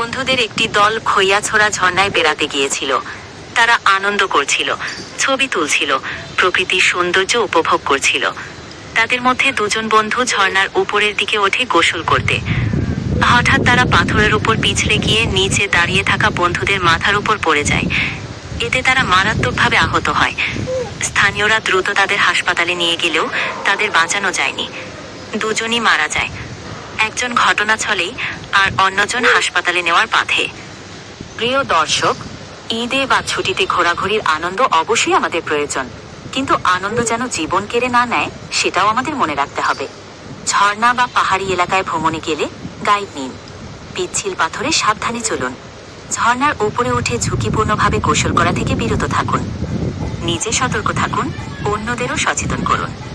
বন্ধুদের একটি দল খইয়াছড়া ঝর্ণায় বেড়াতে গিয়েছিল। তারা আনন্দ করছিল, ছবি তুলছিল, প্রকৃতির সৌন্দর্য উপভোগ করছিল। তাদের মধ্যে দুজন বন্ধু ঝর্ণার উপরের দিকে ওঠে গোসল করতে। হঠাৎ তারা পাথরের উপর পিছলে গিয়ে নিচে দাঁড়িয়ে থাকা বন্ধুদের মাথার উপর পড়ে যায়। এতে তারা মারাত্মকভাবে আহত হয়। স্থানীয়রা দ্রুত তাদের হাসপাতালে নিয়ে গেলেও তাদের বাঁচানো যায়নি। দুজনই মারা যায়। একজন ঘটনাস্থলেই আর অন্যজন হাসপাতালে নেওয়ার পাথে প্রিয় দর্শক, ঈদে বা ছুটিতে ঘোরাঘুরির আনন্দ অবশ্যই আমাদের প্রয়োজন। কিন্তু আনন্দ যেন জীবন কেড়ে না নেয়, সেটাও আমাদের মনে রাখতে হবে। ঝর্ণা বা পাহাড়ি এলাকায় ভ্রমণে গেলে গাইড নিন। পিচ্ছিল পাথরে সাবধানে চলুন। ঝর্ণার উপরে উঠে ঝুঁকিপূর্ণভাবে গোসল করা থেকে বিরত থাকুন। নিজে সতর্ক থাকুন, অন্যদেরও সচেতন করুন।